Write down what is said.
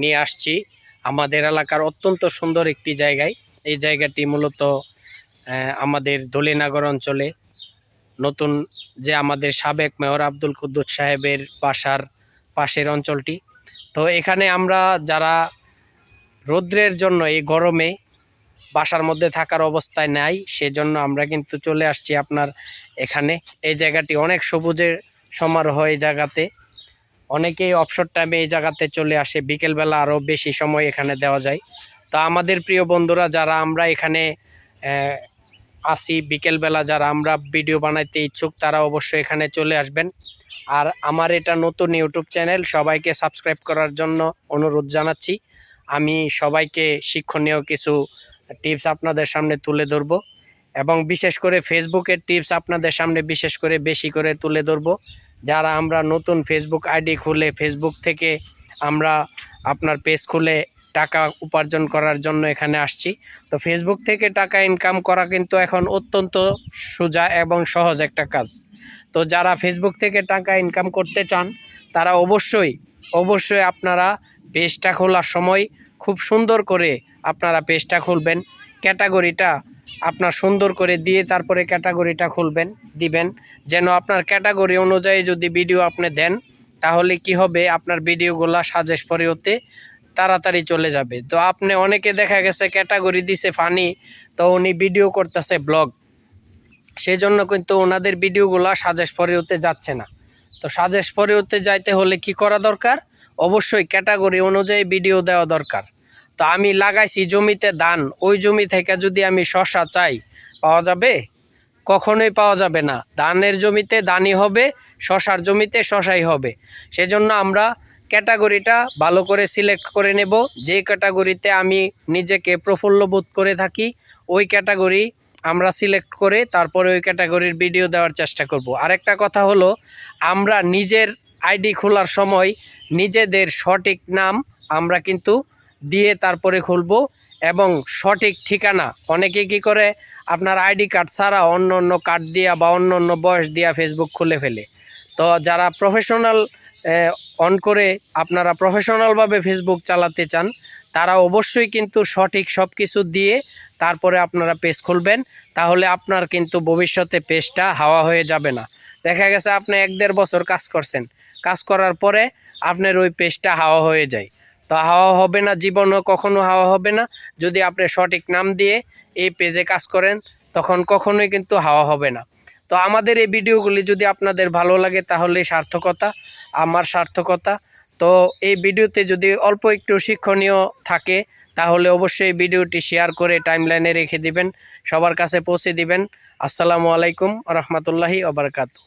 নিয়ে আসছি। আমাদের এলাকার অত্যন্ত সুন্দর একটি জায়গায়। এই জায়গাটি মূলত আমাদের দলিনগর অঞ্চলে। নতুন যে আমাদের সাবেক মেয়র আব্দুল কুদ্দুস সাহেবের বাসার পাশের অঞ্চলটি। তো এখানে আমরা যারা রৌদ্রের জন্য এই গরমে বাসার মধ্যে থাকার অবস্থায় নাই, সেজন্য আমরা কিন্তু চলে আসছি আপনার এখানে। এই জায়গাটি অনেক সবুজের সমারোহ এই জায়গাতে। অনেকেই অবসর টাইমে এই জায়গাতে চলে আসে। বিকেলবেলা আরও বেশি সময় এখানে দেওয়া যায়। তা আমাদের প্রিয় বন্ধুরা, যারা আমরা এখানে আসি বিকেলবেলা যারা আমরা ভিডিও বানাইতে ইচ্ছুক, তারা অবশ্যই এখানে চলে আসবেন। আর আমার এটা নতুন ইউটিউব চ্যানেল, সবাইকে সাবস্ক্রাইব করার জন্য অনুরোধ জানাচ্ছি। আমি সবাইকে শিক্ষণীয় কিছু টিপস আপনাদের সামনে তুলে ধরব এবং বিশেষ করে ফেসবুকের টিপস আপনাদের সামনে বিশেষ করে বেশি করে তুলে ধরব। যারা আমরা নতুন ফেসবুক আইডি খুলে ফেসবুক থেকে আমরা আপনার পেজ খুলে টাকা উপার্জন করার জন্য এখানে আসছি। তো ফেসবুক থেকে টাকা ইনকাম করা কিন্তু এখন অত্যন্ত সোজা এবং সহজ একটা কাজ। তো যারা ফেসবুক থেকে টাকা ইনকাম করতে চান, তারা অবশ্যই অবশ্যই আপনারা পেজটা খোলার সময় খুব সুন্দর করে আপনারা পেজটা খুলবেন। ক্যাটাগরিটা আপনার সুন্দর করে দিয়ে তারপরে ক্যাটাগরিটা খুলবেন, দিবেন। যেন আপনার ক্যাটাগরি অনুযায়ী যদি ভিডিও আপনি দেন, তাহলে কি হবে? আপনার ভিডিওগুলো সাজেশ পরিহতে তাড়াতাড়ি চলে যাবে। তো আপনি অনেকে দেখা গেছে ক্যাটাগরি দিছে ফানি তো উনি ভিডিও করতেছে ব্লগ সেই জন্য কিন্তু ওনাদের ভিডিওগুলো সাজেশ পরিহতে যাচ্ছে না। তো সাজেশ পরিহতে যাইতে হলে কি করা দরকার? অবশ্যই ক্যাটাগরি অনুযায়ী ভিডিও দেওয়া দরকার। তো আমি লাগাইছি জমিতে ধান। ওই জমি থেকে যদি আমি শশা চাই, পাওয়া যাবে? কখনোই পাওয়া যাবে না। ধানের জমিতে ধানই হবে, শশার জমিতে শশাই হবে। সেজন্য আমরা ক্যাটাগরিটা ভালো করে সিলেক্ট করে নেব। যে ক্যাটাগরিতে আমি নিজেকে প্রফুল্ল বোধ করে থাকি, ওই ক্যাটাগরি আমরা সিলেক্ট করে তারপরে ওই ক্যাটাগরির ভিডিও দেওয়ার চেষ্টা করব। আরেকটা কথা হলো, আমরা নিজের আইডি খোলার সময় নিজেদের সঠিক নাম আমরা কিন্তু দিয়ে তারপরে খুলব এবং সঠিক ঠিকানা। অনেকে কি করে? আপনার আইডি কার্ড ছাড়া অন্য অন্য কার্ড দিয়া বা অন্য অন্য বয়স দিয়া ফেসবুক খুলে ফেলে। তো যারা প্রফেশনাল অন করে আপনারা প্রফেশনালভাবে ফেসবুক চালাতে চান, তারা অবশ্যই কিন্তু সঠিক সব কিছু দিয়ে তারপরে আপনারা পেজ খুলবেন। তাহলে আপনার কিন্তু ভবিষ্যতে পেজটা হাওয়া হয়ে যাবে না। দেখা গেছে আপনি এক দেড় বছর কাজ করছেন। কাজ করার পরে আপনার ওই পেজটা হাওয়া হয়ে যায়। তো হাওয়া হবে না, জীবনও কখনো হাওয়া হবে না। যদি আপনি সঠিক নাম দিয়ে এই পেজে কাজ করেন, তখন কখনোই কিন্তু হাওয়া হবে না। তো আমাদের এই ভিডিওগুলি যদি আপনাদের ভালো লাগে, তাহলে সার্থকতা, আমার সার্থকতা। তো এই ভিডিওতে যদি অল্প একটু শিক্ষণীয় থাকে, তাহলে অবশ্যই ভিডিওটি শেয়ার করে টাইমলাইনে রেখে দিবেন, সবার কাছে পৌঁছে দিবেন। আসসালামু আলাইকুম রহমতুল্লাহি ওবরকাতু